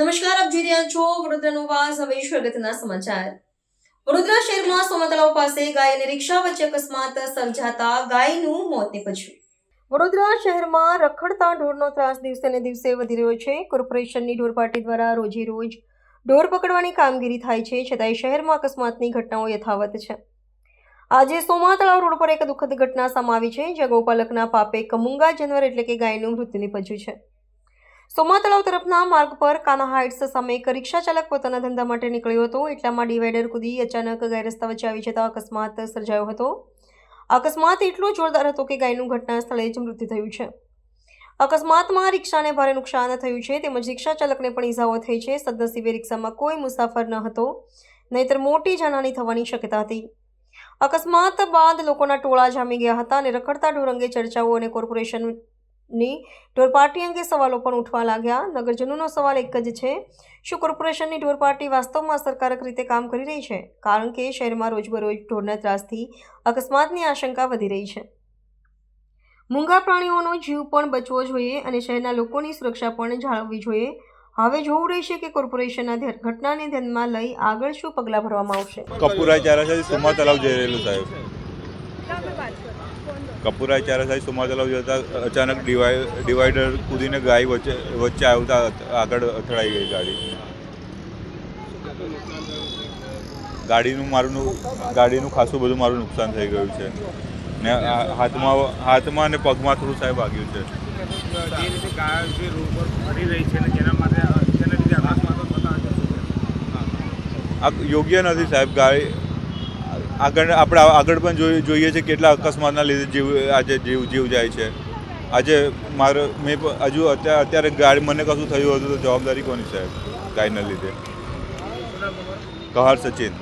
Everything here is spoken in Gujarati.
નમસ્કાર, આપ જોઈ રહ્યા છો વડોદરાનો વાસ. હવે સ્વાગતના સમાચાર. વડોદરા શહેરમાં સોમતળાવ પાસે ગાય અને રિક્ષા વચ્ચે અકસ્માત સર્જાતા ગાયનું મોત નીપજ્યું. વડોદરા શહેરમાં રખડતા ઢોરનો ત્રાસ દિવસે ને દિવસે વધી રહ્યો છે. કોર્પોરેશનની ઢોર પાર્ટી દ્વારા રોજે રોજ ઢોર પકડવાની કામગીરી થાય છે. છતાંય શહેરમાં અકસ્માતની ઘટનાઓ યથાવત છે. આજે સોમા તળાવ રોડ પર એક દુઃખદ ઘટના સમાવી છે, જ્યાં ગૌપાલકના પાપે કમુંગા જાનવર એટલે કે ગાયનું મૃત્યુ નિપજ્યું છે. સોમા તળાવ તરફના માર્ગ પર કાના હાઇટ્સ સામે એક રિક્ષા ચાલક પોતાના ધંધા માટે નીકળ્યો હતો. એટલામાં ડિવાઈડર કૂદી અચાનક ગાય રસ્તા વચ્ચે આવી જતા અકસ્માત સર્જાયો હતો. અકસ્માત એટલો જોરદાર હતો કે ગાયનું ઘટના સ્થળે જ મૃત્યુ થયું છે. અકસ્માતમાં રિક્ષાને ભારે નુકસાન થયું છે. તેમજ રિક્ષા ચાલકને પણ ઇજાઓ થઈ છે. સદનસીબે રિક્ષામાં કોઈ મુસાફર ન હતો. નહીતર મોટી જાનહાની થવાની શક્યતા હતી. અકસ્માત બાદ લોકોના ટોળા જામી ગયા હતા અને રખડતા ઢોરંગે ચર્ચાઓ અને કોર્પોરેશનની ઢોર પાર્ટી અંગે સવાલો પણ ઉઠવા લાગ્યા. નગરજનોનો સવાલ એક જ છે, શું કોર્પોરેશનની ઢોર પાર્ટી વાસ્તવમાં અસરકારક રીતે કામ કરી રહી છે? કારણ કે શહેરમાં રોજબરોજ ઢોરના ત્રાસથી અકસ્માતની આશંકા વધી રહી છે. મૂંગા પ્રાણીઓનો જીવ પણ બચવો જોઈએ અને શહેરના લોકોની સુરક્ષા પણ જાળવવી જોઈએ. હવે જોવું રહેશે કે કોર્પોરેશનના ઘટનાને ધ્યાનમાં લઈ આગળ શું પગલાં ભરવામાં આવશે. કપૂરા ચારા છે, સુમા તલાવ જઈ રહેલું સાહેબ. કપૂરાય ચારાશાહી સુમા તલાવ જતા અચાનક ડિવાઈ ડિવાઈડર કૂદીને ગાય વચ્ચે વચ્ચે આવતા આગળ અથડાઈ ગઈ ગાડી. ગાડીનું મારું ગાડીનું ખાસું બધું મારું નુકસાન થઈ ગયું છે. ને હાથમાં હાથમાં અને પગમાં થોડું સાહેબ વાગ્યું છે. જે રીતે ગાયો જે રોડ પર ફરી રહી છે ને જેના માટે તેના લીધે? આ યોગ્ય નથી સાહેબ ગાડી આગળ આપણે આગળ પણ જોઈ જોઈએ છે કેટલા અકસ્માતના લીધે જીવ આજે જીવ જીવ જાય છે. આજે મારે મેં હજુ અત્યારે અત્યારે ગાડી મને કશું થયું હતું તો જવાબદારી કોની સાહેબ? ગાયના લીધે. કહાર સચિન.